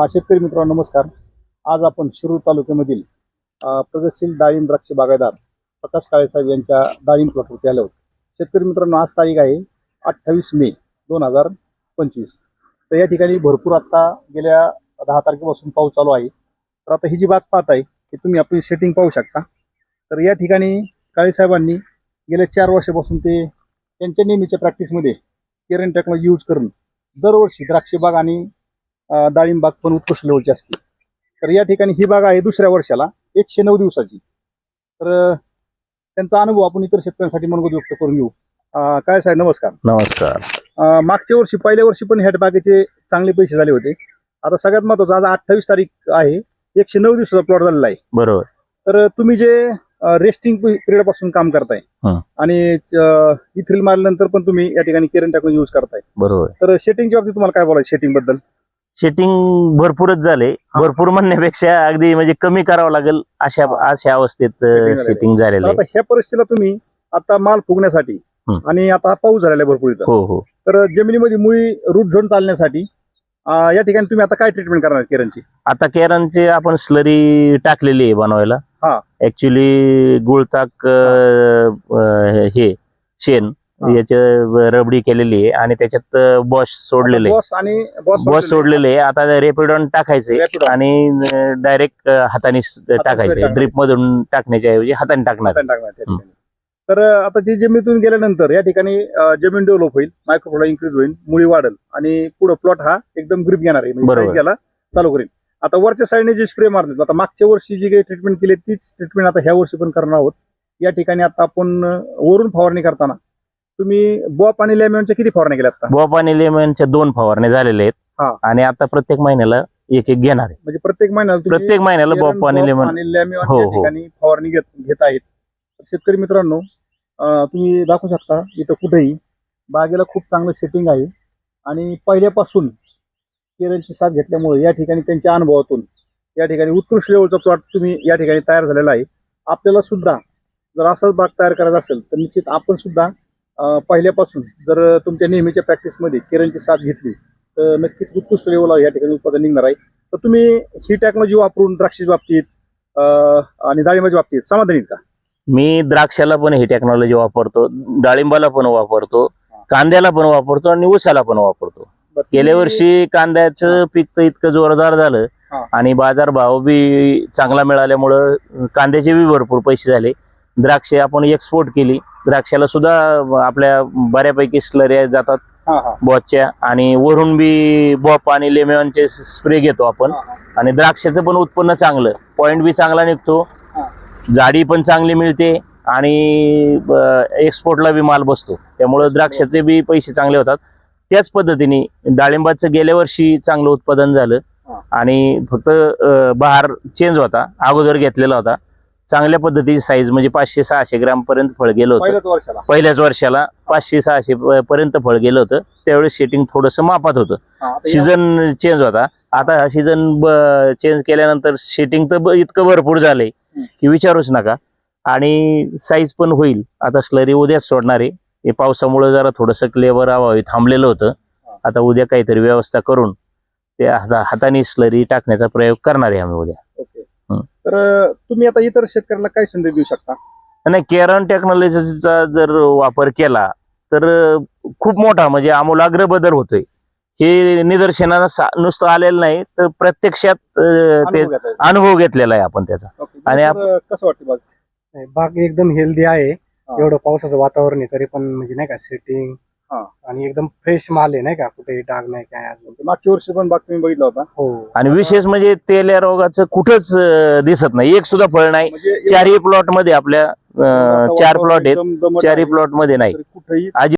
हा, शेतकरी मित्रांनो नमस्कार. आज आपण शिरूर तालुक्यामधील प्रगतशील डाळिंब द्राक्ष बागायदार प्रकाश काळेसाहेब यांच्या डाळिंब प्लॉटवरती आलो आहोत शेतकरी मित्रांनो आज तारीख आहे अठ्ठावीस मे दोन हजार पंचवीस. तर या ठिकाणी भरपूर आत्ता गेल्या दहा तारखेपासून पाऊस चालू आहे. तर आता ही जी बाग पाहत आहे की तुम्ही आपली सेटिंग पाहू शकता. तर या ठिकाणी काळेसाहेबांनी गेल्या चार वर्षापासून ते त्यांच्या नेहमीच्या प्रॅक्टिसमध्ये केरन टेक्नॉलॉजी यूज करून दरवर्षी द्राक्ष बाग आणि डाळिंब बाग पण उत्कृष्ट लेवलची असते. तर या ठिकाणी ही बाग आहे दुसऱ्या वर्षाला एकशे नऊ दिवसाची. तर त्यांचा अनुभव आपण इतर शेतकऱ्यांसाठी मनोगत व्यक्त करून घेऊ. काय साहेब नमस्कार. नमस्कार. मागच्या वर्षी पहिल्या वर्षी पण ह्या बागेचे चांगले पैसे झाले होते. आता सगळ्यात महत्वाचं आज अठ्ठावीस तारीख आहे. एकशे नऊ दिवसाचा प्लॉट झालेला आहे. बरोबर. तर तुम्ही जे रेस्टिंग पिरियडपासून काम करताय. आणि इथ्रिल मारल्यानंतर पण तुम्ही या ठिकाणी केरन टाकून यूज करताय. बरोबर. तर शेटिंगच्या बाबतीत तुम्हाला काय बोलायचं शेटिंगबद्दल? शेटिंग भरपूरच झाले भरपूर म्हणण्यापेक्षा अगदी म्हणजे कमी करावं लागेल अशा अशा अवस्थेत Setting झालेलं आहे. शेटिंग झालेलं आता ह्या परिस्थितीला तुम्ही आता माल फुगण्यासाठी. आणि आता पाऊस झालेला आहे भरपूर इथं हो हो तर जमिनीमध्ये मुळी रूट झोन चालण्यासाठी अं, या ठिकाणी तुम्ही आता काय ट्रीटमेंट करणार केरनची आता केरांची आपण स्लरी टाकलेली आहे बनवायला हा. ऍक्च्युली गुळताक अं, अं, हे शेण. याचे रबडी केलेली आहे आणि त्याच्यात बॉश सोडलेले आहे. बॉस आणि बॉस बॉस सोडलेले आहे आता रेपिडॉन टाकायचे. आणि डायरेक्ट हाताने टाकायचे. ड्रिप मधून टाकण्याच्या ऐवजी हाताने टाकणार. तर आता ती जमिनीतून गेल्यानंतर या ठिकाणी जमीन डेव्हलप होईल मायक्रोफ्लोरा इन्क्रीज होईल मुळी वाढेल आणि पुढे प्लॉट हा एकदम ग्रीप घेणार आहे. म्हणजे घ्यायला चालू करेल. आता वरच्या साईडने जे स्प्रे मारतात आता मागच्या वर्षी जी काही ट्रीटमेंट केली तीच ट्रीटमेंट आता ह्या वर्षी पण करणार आहोत. या ठिकाणी आता आपण वरून फवारणी करताना तुम्ही बॉप आणि लेमनच्या किती फवारणी केल्या आता? बॉप आणि लेमनच्या दोन फवारण्या झालेल्या हा. आहेत आणि आता प्रत्येक महिन्याला एक एक घेणार आहे. म्हणजे प्रत्येक महिन्याला तुम्ही प्रत्येक महिन्याला केरन, बॉप आणि लेमन. आणि लेमन हो, या हो. ठिकाणी फवारणी घेत घेत आहेत. तर शेतकरी मित्रांनो अं, तुम्ही दाखवू शकता इथं कुठेही बागेला खूप चांगलं सेटिंग आहे. आणि पहिल्यापासून केरळची साथ घेतल्यामुळे या ठिकाणी त्यांच्या अनुभवातून या ठिकाणी उत्कृष्ट लेवलचा प्लॉट तुम्ही या ठिकाणी तयार झालेला आहे. आपल्याला सुद्धा जर असाच बाग तयार करायचा असेल तर निश्चित आपण सुद्धा पहिल्यापासून जर तुमच्या नेहमीच्या प्रॅक्टिसमध्ये केरळची साथ घेतली तर नक्कीच उत्कृष्ट लेवलला या ठिकाणी उत्पादन निघणार आहे. तर तुम्ही ही टेक्नॉलॉजी वापरून द्राक्षी बाबतीत आणि डाळिंबाच्या बाबतीत समाधानी का? मी द्राक्षाला पण ही टेक्नॉलॉजी वापरतो डाळिंबाला पण वापरतो कांद्याला पण वापरतो आणि ऊसाला पण वापरतो. गेल्या वर्षी कांद्याचं पीक तर इतकं जोरदार झालं. आणि बाजार भाव बी चांगला मिळाल्यामुळं कांद्याचे बी भरपूर पैसे झाले. द्राक्षे आपण एक्सपोर्ट केली. द्राक्षाला सुद्धा आपल्या बऱ्यापैकी स्लऱ्या जातात. बॉचच्या. आणि वरून बी बॉप आणि लेमॉनचे स्प्रे घेतो आपण. आणि द्राक्षाचं पण उत्पन्न चांगलं. पॉइंट बी चांगला निघतो. जाडी पण चांगली मिळते. आणि एक्सपोर्टला बी माल बसतो. त्यामुळं द्राक्षाचे बी पैसे चांगले होतात. त्याच पद्धतीने डाळिंबाचं गेल्या वर्षी चांगलं उत्पादन झालं. आणि फक्त बहार चेंज होता. अगोदर घेतलेला होता. चांगल्या पद्धतीची साईज म्हणजे पाचशे सहाशे ग्राम पर्यंत फळ गेलं होतं. पहिल्याच वर्षाला. पहिल्याच वर्षाला पाचशे सहाशे प- पर्यंत फळ गेलं होतं. त्यावेळेस शेटिंग थोडंसं मापात होतं. हा, आता या- सीझन चेंज होता. आता हा सीझन चेंज केल्यानंतर शेटिंग तर ब- इतकं भरपूर झालंय हम्म. की विचारूच नका. आणि साईज पण होईल. आता स्लरी उद्याच सोडणार आहे. हे पावसामुळे जरा थोडंसं क्लेवर अभावी थांबलेलं होतं. आता उद्या काहीतरी व्यवस्था करून ते हाता- हाताने स्लरी टाकण्याचा प्रयोग करणार आहे आम्ही उद्या. तर तुम्ही आता इतर शेतकऱ्याला काय संदेश देऊ शकता आणि केरन टेक्नॉलॉजीचा जर वापर केला तर खूप मोठा म्हणजे आमूलाग्र बदल होतोय हे निदर्शनाला नुसतं आलेलं नाही तर प्रत्यक्षात ते अनुभव घेतलेला आहे आपण त्याचा ओके. आणि कसं वाटतं नाही, बाग एकदम हेल्दी आहे हा. एवढं पावसाचं वातावरण आहे तरी पण म्हणजे नाही का सेटिंग. आणि एकदम फ्रेश माल आहे नाही का? कुठे डाग नाही काय अजून. मागच्या वर्षी पण बाग तुम्ही बघितला होता. हो. आणि विशेष म्हणजे तेल या रोगाचं कुठंच अं, दिसत नाही. एक सुद्धा फळ नाही. म्हणजे चारही प्लॉटमध्ये आपल्या अं, चार प्लॉट आहेत. एकदम दमट चारही आहे. प्लॉटमध्ये नाही. तरी कुठेही अजिबात